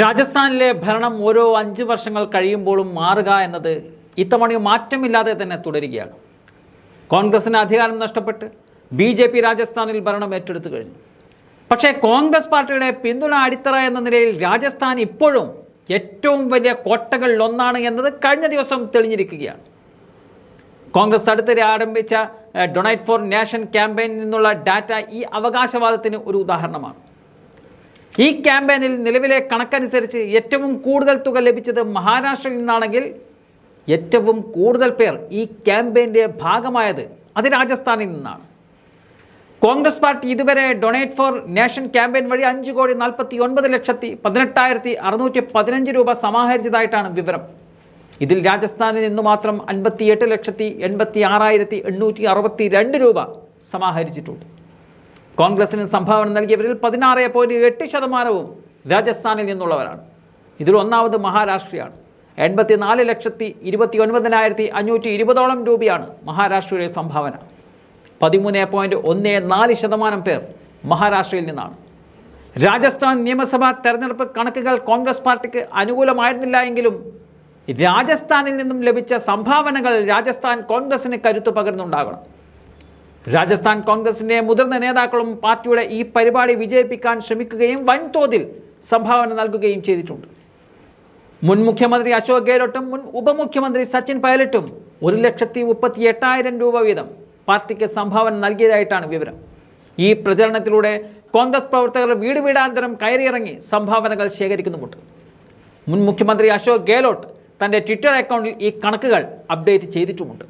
രാജസ്ഥാനിലെ ഭരണം ഓരോ അഞ്ച് വർഷങ്ങൾ കഴിയുമ്പോഴും മാറുക എന്നത് ഇത്തവണയും മാറ്റമില്ലാതെ തന്നെ തുടരുകയാണ്. കോൺഗ്രസിന് അധികാരം നഷ്ടപ്പെട്ട് ബി ജെ പി രാജസ്ഥാനിൽ ഭരണം ഏറ്റെടുത്തു കഴിഞ്ഞു. പക്ഷേ കോൺഗ്രസ് പാർട്ടിയുടെ പിന്തുണ അടിത്തറ എന്ന നിലയിൽ രാജസ്ഥാൻ ഇപ്പോഴും ഏറ്റവും വലിയ കോട്ടകളിൽ ഒന്നാണ് എന്നത് കഴിഞ്ഞ ദിവസം തെളിഞ്ഞിരിക്കുകയാണ്. കോൺഗ്രസ് അടുത്തിടെ ആരംഭിച്ച ഡൊണൈറ്റ് ഫോർ നാഷൻ ക്യാമ്പയിനിൽ നിന്നുള്ള ഡാറ്റ ഈ അവകാശവാദത്തിന് ഒരു ഉദാഹരണമാണ്. ഈ ക്യാമ്പയിനിൽ നിലവിലെ കണക്കനുസരിച്ച് ഏറ്റവും കൂടുതൽ തുക ലഭിച്ചത് മഹാരാഷ്ട്രയിൽ നിന്നാണെങ്കിൽ ഏറ്റവും കൂടുതൽ പേർ ഈ ക്യാമ്പയിന്റെ ഭാഗമായത് അത് രാജസ്ഥാനിൽ നിന്നാണ്. കോൺഗ്രസ് പാർട്ടി ഇതുവരെ ഡൊണേറ്റ് ഫോർ നേഷൻ ക്യാമ്പയിൻ വഴി അഞ്ച് കോടി നാൽപ്പത്തി ഒൻപത് ലക്ഷത്തി പതിനെട്ടായിരത്തി അറുന്നൂറ്റി പതിനഞ്ച് രൂപ സമാഹരിച്ചതായിട്ടാണ് വിവരം. ഇതിൽ രാജസ്ഥാനിൽ നിന്ന് മാത്രം അൻപത്തിയെട്ട് ലക്ഷത്തി എൺപത്തി ആറായിരത്തി എണ്ണൂറ്റി അറുപത്തി രണ്ട് രൂപ സമാഹരിച്ചിട്ടുണ്ട്. കോൺഗ്രസിന് സംഭാവന നൽകിയവരിൽ പതിനാറ് പോയിന്റ് എട്ട് ശതമാനവും രാജസ്ഥാനിൽ നിന്നുള്ളവരാണ്. ഇതിൽ ഒന്നാമത് മഹാരാഷ്ട്രയാണ്. എൺപത്തിനാല് ലക്ഷത്തി ഇരുപത്തി ഒൻപതിനായിരത്തി അഞ്ഞൂറ്റി ഇരുപതോളം രൂപയാണ് മഹാരാഷ്ട്രയുടെ സംഭാവന. പതിമൂന്ന് പോയിന്റ് ഒന്ന് നാല് ശതമാനം പേർ മഹാരാഷ്ട്രയിൽ നിന്നാണ്. രാജസ്ഥാൻ നിയമസഭാ തെരഞ്ഞെടുപ്പ് കണക്കുകൾ കോൺഗ്രസ് പാർട്ടിക്ക് അനുകൂലമായിരുന്നില്ല എങ്കിലും രാജസ്ഥാനിൽ നിന്നും ലഭിച്ച സംഭാവനകൾ രാജസ്ഥാൻ കോൺഗ്രസിന് കരുത്തു പകർന്നുണ്ടാകണം. രാജസ്ഥാൻ കോൺഗ്രസിന്റെ മുതിർന്ന നേതാക്കളും പാർട്ടിയുടെ ഈ പരിപാടി വിജയിപ്പിക്കാൻ ശ്രമിക്കുകയും വൻതോതിൽ സംഭാവന നൽകുകയും ചെയ്തിട്ടുണ്ട്. മുൻ മുഖ്യമന്ത്രി അശോക് ഗെഹ്ലോട്ടും മുൻ ഉപമുഖ്യമന്ത്രി സച്ചിൻ പൈലറ്റും ഒരു ലക്ഷത്തി മുപ്പത്തി എട്ടായിരം രൂപ വീതം പാർട്ടിക്ക് സംഭാവന നൽകിയതായിട്ടാണ് വിവരം. ഈ പ്രചരണത്തിലൂടെ കോൺഗ്രസ് പ്രവർത്തകർ വീട് വീടാന്തരം കയറിയിറങ്ങി സംഭാവനകൾ ശേഖരിക്കുന്നുമുണ്ട്. മുൻ മുഖ്യമന്ത്രി അശോക് ഗെഹ്ലോട്ട് തന്റെ ട്വിറ്റർ അക്കൗണ്ടിൽ ഈ കണക്കുകൾ അപ്ഡേറ്റ് ചെയ്തിട്ടുമുണ്ട്.